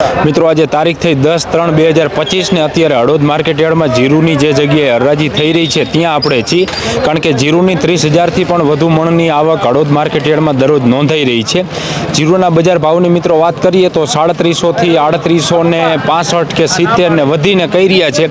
મિત્રો, આજે તારીખ થઈ દસ ત્રણ બે હજાર પચીસને અત્યારે હળોદ માર્કેટયાર્ડમાં જીરુની જે જગ્યાએ હરાજી થઈ રહી છે, ત્યાં આપણે છીએ. કારણ કે જીરુની ત્રીસ હજારથી પણ વધુ મણની આવક હળોદ માર્કેટયાર્ડમાં દરરોજ નોંધાઈ રહી છે. જીરુના બજાર ભાવની મિત્રો વાત કરીએ તો સાડત્રીસોથી આડત્રીસો ને પાસઠ કે સિત્તેરને વધીને કહી રહ્યા છે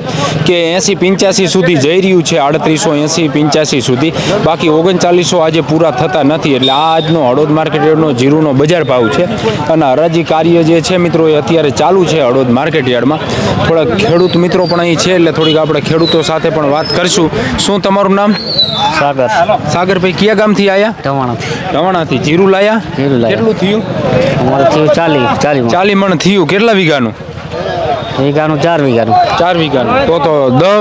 કે એંસી પંચ્યાસી સુધી જઈ રહ્યું છે, આડત્રીસો એંસી પંચ્યાસી સુધી. બાકી ઓગણચાલીસો આજે પૂરા થતા નથી, એટલે આ આજનો હળોદ માર્કેટ યાર્ડનો જીરુનો બજાર ભાવ છે. અને હરાજી કાર્ય જે છે મિત્રો અત્યારે ચાલુ છે હળવદ માર્કેટ યાર્ડમાં. થોડાક ખેડૂત મિત્રો પણ અહીં છે એટલે થોડીક આપણે ખેડૂતો સાથે પણ વાત કરશું. શું તમારું નામ? સાગર. સાગરભાઈ કયા ગામથી આવ્યા ધવાણાથી રવાણાથી. જીરું લાયા? કેટલું થયું? અમારે થયું ચાલી ચાલી ચાલી મણ થયું. કેટલા વીઘાનું? વીઘાનું ચાર વીઘાનું. ચાર વીઘાનું. તો તો દસ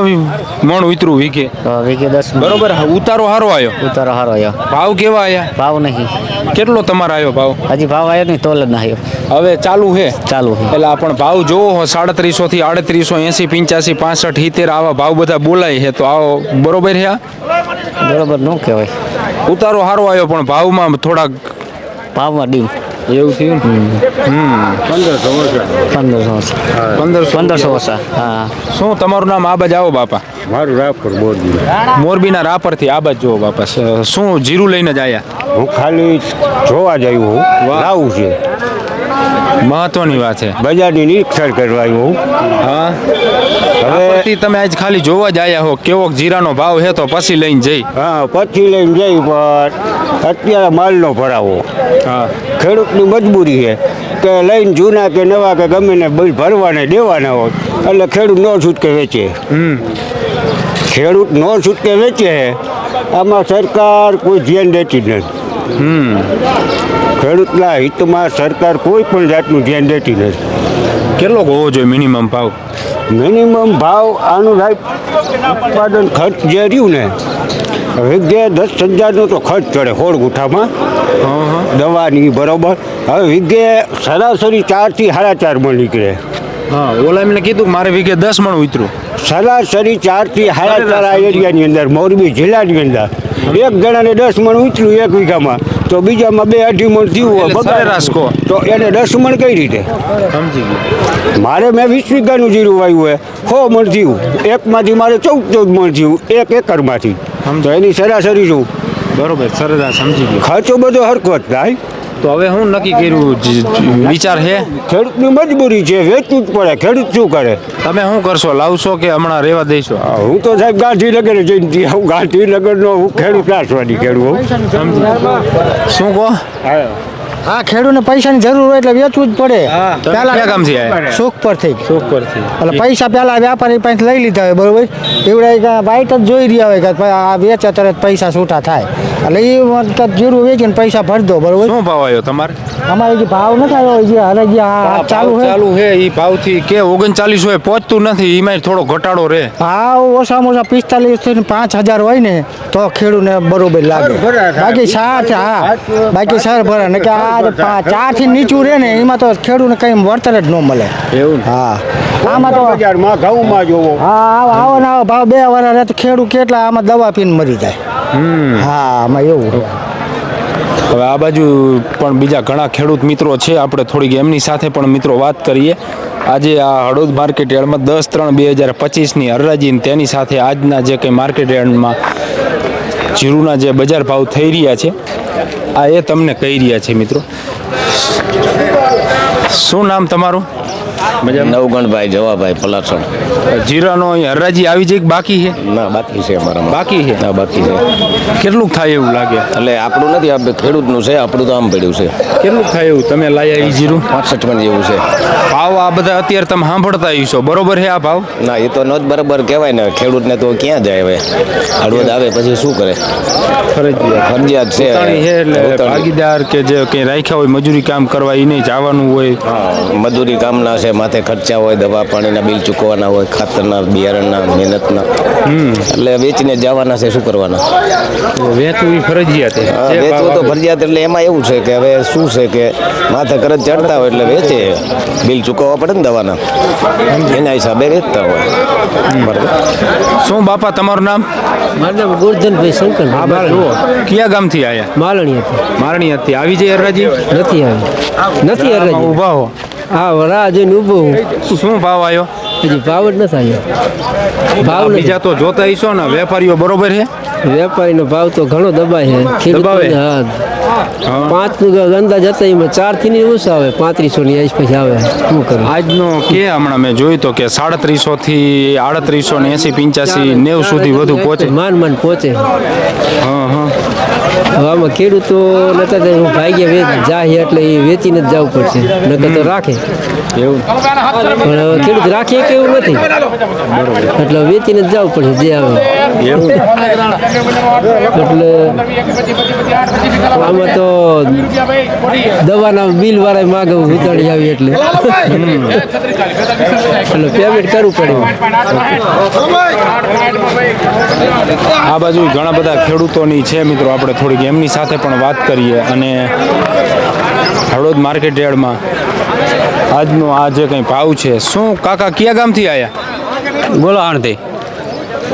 મણ ઉતરું વીઘે. વીઘે દસ બરોબર. ઉતારો હારો આવ્યો ઉતારો હારો આવ્યો ભાવ કેવા આવ્યા ભાવ નહીં. કેટલો તમારો આવ્યો ભાવ? હજી ભાવ આવ્યો નહીં તોલ જ ના આવ્યો હવે ચાલુ છે ચાલુ એટલે પણ ભાવ જોવો સાડત્રીસો થી આડત્રીસો એસી પંચ્યાસી પાસઠ હિતેર આવા ભાવ બધા બોલાય છે તો આવો બરોબર છે આ? બરોબર ન કહેવાય. ઉતારો સારો આવ્યો પણ ભાવમાં થોડાક ભાવમાં ડીમ. એવું થયું? હમ. પંદરસો પંદરસો પંદરસો ઓછા હા. શું તમારું નામ આ બાજ આવો બાપા. મારું રાપર મોરબીના રાપરથી આ બાજ જુઓ બાપા. શું જીરું લઈને જ આવ્યા હું ખાલી જોવા જ આવ્યો હું. વાહ. લાવું છે. મહત્વની વાત છે. બજારની નિરીક્ષણ કરવા આવ્યો હું. હા? હવે તમે આજ ખાલી જોવા જ આવ્યા હો. કેવો જીરાનો ભાવ છે તો પછી લઈને જઈ. હા પછી લઈને જઈ પણ અત્યારે માલનો ભરાવો. હા. ખેડૂતની મજબૂરી છે કે લઈને જૂના કે નવા કે ગમે ને ભરવાને દેવાના હોય એટલે ખેડૂત નો છૂટકે વેચે. હમ. ખેડૂત નો છૂટકે વેચે આમાં સરકાર કોઈ ધ્યાન દેતી જ નથી. હમ. ખેડૂતના હિતમાં સરકાર કોઈ પણ જાતનું ધ્યાન દેતી નથી. કેટલો હોવો જોઈએ મિનિમમ ભાવ? મિનિમમ ભાવ આનું સાહેબ ઉત્પાદન ખર્ચ જે રહ્યું ને વીઘે દસ હજારનો તો ખર્ચ ચડે હોળ ગુઠામાં. દવાની બરોબર. હવે વીઘે સરાસરી ચારથી સાડા ચાર મણ નીકળે. હા ઓલા એમને કીધું મારે વીઘે દસ મણ ઉતરું. સરાસરી ચારથી સાડા ચાર આ એરિયાની અંદર મોરબી જિલ્લાની અંદર. એક જણાને દસ મણ ઉતર્યું એક વીઘામાં. તો બીજામાં બે અઢી મણ થયું હોય એટલે કો. તો એને દસ મણ કઈ રીતે? સમજી ગયો. મારે મેં વીસ વીઘાનું જીરું વાવ્યું હોય ખો મણ થયું એકમાંથી મારે ચૌદ ચૌદ મણ થયું એક એકરમાંથી. તો એની સરાસરી જોઉં બરોબર સરેરાશ સમજી ગયો. ખર્ચો બધો હરકત થાય. તો હવે હું નક્કી કર્યું વિચાર છે ખેડૂતની મજબૂરી છે વેચવું જ પડે ખેડૂત શું કરે? તમે શું કરશો લાવશો કે હમણાં રહેવા દઈશો હું તો સાહેબ ગાંધીનગર જઈને હું ગાંધીનગરનો હું ખેડૂત રાસવાની ખેડૂત શું કહો? હા. ખેડૂતને પૈસાની જરૂર હોય એટલે વેચવું જ પડે. પેલા ગામથી આયા? સુખ પરથી. શોખ પરથી. એટલે પૈસા પેલા વેપારી પાસે લઈ લીધા હોય બરોબર? એવડે વાઇટ જ જોઈ રહ્યા હોય કે આ વેચે તરત પૈસા છૂટા થાય. એટલે એ જીરું વેચીને પૈસા ભરી દો બરોબર? શું ભાવ આવ્યો તમારે? અમારે જે ભાવ નથી આવ્યો જે હવે જે આ ચાલુ છે. ચાલુ છે એ ભાવથી કે ઓગણચાલીસ હોય પહોંચતું નથી એમાં થોડો ઘટાડો રહે. હા ઓછામાં ઓછા પિસ્તાલીસથી પાંચ હજાર હોય ને તો ખેડૂને બરોબર લાગે. બાકી સાત હા. બાકી સર ભરે ને કે આ ચારથી નીચું રહે ને એમાં તો ખેડૂને કઈ વળતર જ ન મળે. એવું હા. આમાં તો ઘઉંમાં જોવો. હા આવો આવો ને આવો ભાવ બે વાર રહે તો ખેડૂત કેટલા આમાં દવા પીને મરી જાય. હા આમાં એવું છે. હવે આ બાજુ પણ બીજા ઘણા ખેડૂત મિત્રો છે. આપણે થોડીક એમની સાથે પણ મિત્રો વાત કરીએ. આજે આ હળોદ માર્કેટ યાર્ડમાં દસ ત્રણ બે હજાર પચીસની હરરાજીને તેની સાથે આજના જે કંઈ માર્કેટ યાર્ડમાં જીરુના જે બજાર ભાવ થઈ રહ્યા છે આ એ તમને કહી રહ્યા છે મિત્રો. શું નામ તમારું? નવગણભાઈ જવાભાઈ પલાસણ. જીરાનો અહીં હરાજી આવી જાય બાકી છે? ના બાકી છે અમારા બાકી છે? ના બાકી છે. કેટલું થાય એવું લાગે? એટલે આપણું નથી આપણે ખેડૂતનું છે આપણું તો આમ પડ્યું છે. કેટલું થાય એવું? તમે લાયા એ જીરું? પાંસઠ મણ જેવું છે. ભાવ આ બધા અત્યારે તમે સાંભળતા હશો બરોબર છે આ ભાવ? ના એ તો ન જ બરાબર કહેવાય ને. ખેડૂતને તો ક્યાં જાય હવે? હળવદ આવે પછી શું કરે? ફરજિયાત. ફરજિયાત છે. એટલે ભાગીદાર કે જે કંઈ રાખ્યા હોય મજૂરી કામ કરવા એ નહીં જવાનું હોય. મજૂરી કામના છે માથે ખર્ચા હોય દવા પાણીના બિલ ચૂકવવાના હોય ખાતરના બિયારણના મહેનતના. એટલે વેચીને જવાના છે શું કરવાના? વેચવું એ ફરજિયાત છે. વેચવું તો ફરજિયાત એટલે એમાં એવું છે કે હવે શું છે કે માથે કરજ ચડતા હોય એટલે વેચે. બિલ ચૂકવવા પડે ને દવાના. એના હિસાબે વેચતા હોય. બરાબર? શું બાપા તમારું નામ? મારું નામ ગોરધનભાઈ શંકર. જુઓ. કયા ગામથી આવ્યા માલણી હતી મારણી હતી આવી જાય અરજી નથી આવી. નથી અરજી ઊભા હો. હા વરા જોઈને ઊભો શું ભાવ આવ્યો હજી ભાવ જ નથી આવ્યો ભાવ બીજા તો જોતા હશો ને વેપારીઓ બરોબર છે? વેપારીનો ભાવ તો ઘણો દબાય છે. દબાવે? હા. પાંચ અંદાજ હતા એમાં ચારથી ઓછા આવે પાંત્રીસો ની આસપાસ આવે. શું કરું? આજનો કે હમણાં મેં જોયું તો કે સાડત્રીસો થી આડત્રીસો ને એસી પંચ્યાસી નેવું સુધી વધુ પહોંચે. માન માન પહોંચે. હા હા. હવે આમાં ખેડૂતો નતા ભાગ્ય વેચ જાય એટલે એ વેચીને જ જવું પડશે. નકર તો રાખે. એવું. પણ ખેડૂત રાખીએ કે એવું નથી? એટલે વેચીને જ જવું પડશે જે આવે. એટલે આમાં તો દવાના બિલ વાળા માગે ઉતાળી આવી એટલે. એટલે પેમેન્ટ કરવું પડે. આ બાજુ ઘણા બધા ખેડૂતોની છે મિત્રો. આપણે થોડીક એમની સાથે પણ વાત કરીએ અને હળવદ માર્કેટ યાર્ડમાં આજનો આ જે કંઈ ભાવ છે શું કાકા કયા ગામથી આવ્યા બોલો આણથી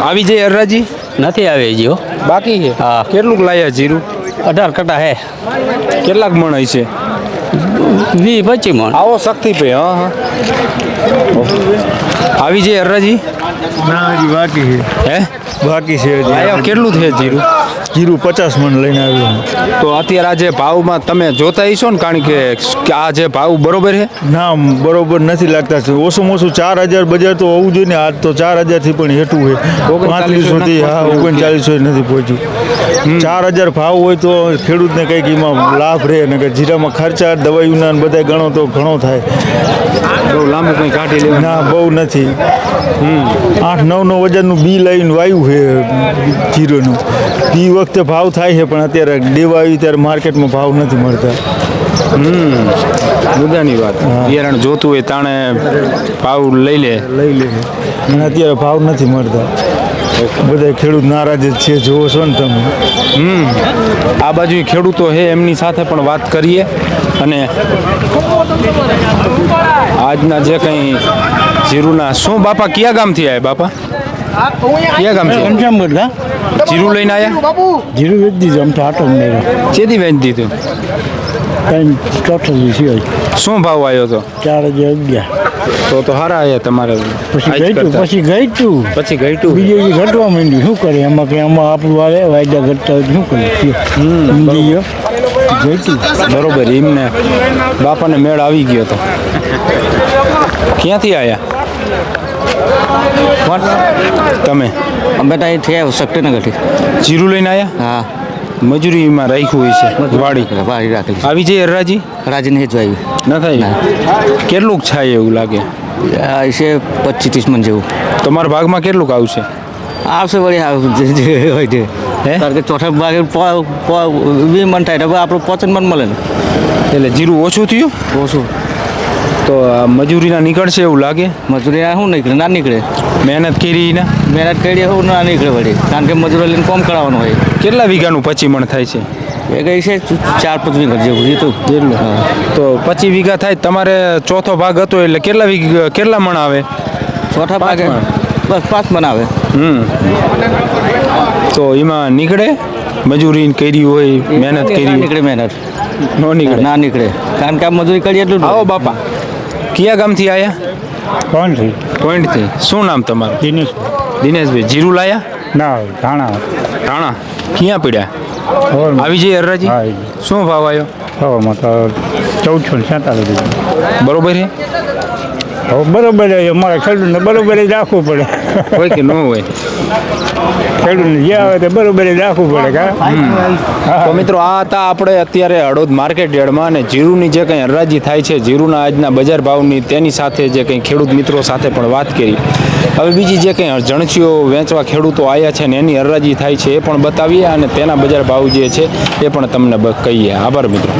આવી જાય હરરાજી નથી આવે હજી હો. બાકી છે? હા. કેટલુંક લાયા જીરું? અઢાર કટા હે. કેટલાક મણ છે વી પચી મણ. આવો શક્તિ ભાઈ હા હા. આવી જાય હરરાજી ના હજી બાકી છે. હે? બાકી છે કેટલું છે જીરું? જીરું પચાસ મણ લઈને આવ્યો તો અત્યારે આ જે ભાવમાં તમે જોતા હશો ને કારણ કે આ જે ભાવ બરોબર છે? ના બરોબર નથી લાગતા. છે ઓછું ઓછું ચાર હજાર બજાર તો હોવું જોઈએ ને આજ તો ચાર હજારથી પણ હેઠું હોય ઓગણચાલીસો સુધી હા ઓગણચાલીસ ઓગણચાલીસો નથી પહોંચ્યું. ચાર હજાર ભાવ હોય તો ખેડૂતને કંઈક એમાં લાભ રહે ને કે જીરામાં ખર્ચા દવાઈઓના બધા ગણો તો ઘણો થાય. બહુ લાંબુ કંઈ કાઢી લેવું ના બહુ નથી. આઠ નવ નવ હજારનું બી લઈને વાયું છે જીરોનું. એ વખતે ભાવ થાય છે પણ અત્યારે દેવા આવી ત્યારે માર્કેટમાં ભાવ નથી મળતા. મુદ્દાની વાત. બિયારણ જોતું હોય તાણે ભાવ લઈ લે. લઈ લે. અને અત્યારે ભાવ નથી મળતા. બધા ખેડૂત નારાજ જ છે જોવો છો ને તમે. હમ. આ બાજુ ખેડૂતો છે એમની સાથે પણ વાત કરીએ. અને આજના જે કંઈ જીરુના શું બાપા કયા ગામથી આવ્યા બાપા? કયા ગામથી કેમ બધા જીરું લઈને આવ્યા જીરું વેચી દીધું આમ તો આટો નહીં ચેદી વેચી દીધું? ત્રણ ચોથો સિવાય શું ભાવ આવ્યો તો ચાર હજાર અગિયાર. તો તો હારા આવ્યા તમારે પછી આજ ગઈ કરતા. પછી ગઈ તું. પછી ઘટ્યું બીજે જે ઘટવા માંડ્યું. શું કરે? એમાં કે આમાં આપણું આવે વાયદા ઘટતા હોય શું કરે? સમજી ગયો ગઈ તું. બરોબર એમને બાપાને મેળ આવી ગયો તો. ક્યાંથી આવ્યા તમે? અમે તો અહીંથી થયા શક્તિનગરથી. જીરું લઈને આવ્યા હા. મજૂરીમાં રાખ્યું હોય છે વાડી. વાડી રાખેલી આવી જઈએ હરરાજી રાજીને હેજવાયું ન થાય? કેટલુંક છાય એવું લાગે? છે પચીસ ત્રીસ મણ જેવું. તમારા ભાગમાં કેટલુંક આવશે? આવશે વળી જે જે હોય છે હે? કારણ કે ચોથા ભાગે વી મન થાય આપણું પોચન મણ મળે ને. એટલે જીરું ઓછું થયું? ઓછું. તો મજૂરીના નીકળશે એવું લાગે? મજૂરી આ શું નીકળે? ના નીકળે. મહેનત કરી ને? મહેનત કરી હું ના નીકળે વળી. કારણ કે મજૂરો લઈને કોમ કરાવવાનું હોય. કેટલા વીઘાનું પચી મણ થાય છે? એ ગઈ છે? ચાર પાંચ વીઘા જેવું જીતું તો. એટલું. તો પચી વીઘા થાય તમારે ચોથો ભાગ હતો એટલે કેટલા વીઘા કેટલા મણ આવે? ચોથા ભાગે? બસ પાંચ મણ આવે. હમ. તો એમાં નીકળે? મજૂરી કરી હોય મહેનત કરી નીકળે મહેનત. ન નીકળે? ના નીકળે. કારણ કે આ મજૂરી કરી એટલું આવો બાપા. કયા ગામથી આવ્યા પોઈન્ટથી પોઈન્ટથી શું નામ તમારું? દિનેશ. દિનેશભાઈ જીરું લાયા? ના ધાણા. ધાણા? ક્યાં પીડ્યા? આવી જઈએ હરરાજી? શું ભાવ આવ્યો? ચૌદસો ને સેતાલીસ બરોબર છે? બરોબર અમારે ખેડૂતને બરોબર જ રાખવું પડે. હોય કે ન હોય? ખેડૂતને જે આવે તે બરોબર જ રાખવું પડે કા? તો મિત્રો આ હતા આપણે અત્યારે હળોદ માર્કેટ યાર્ડમાં અને જીરુની જે કંઈ હરાજી થાય છે જીરુના આજના બજાર ભાવની તેની સાથે જે કંઈ ખેડૂત મિત્રો સાથે પણ વાત કરી. હવે બીજી જે કંઈ જણસીઓ વેચવા ખેડૂતો આવ્યા છે ને એની હરાજી થાય છે એ પણ બતાવીએ અને તેના બજાર ભાવ જે છે એ પણ તમને કહીએ. આભાર મિત્રો.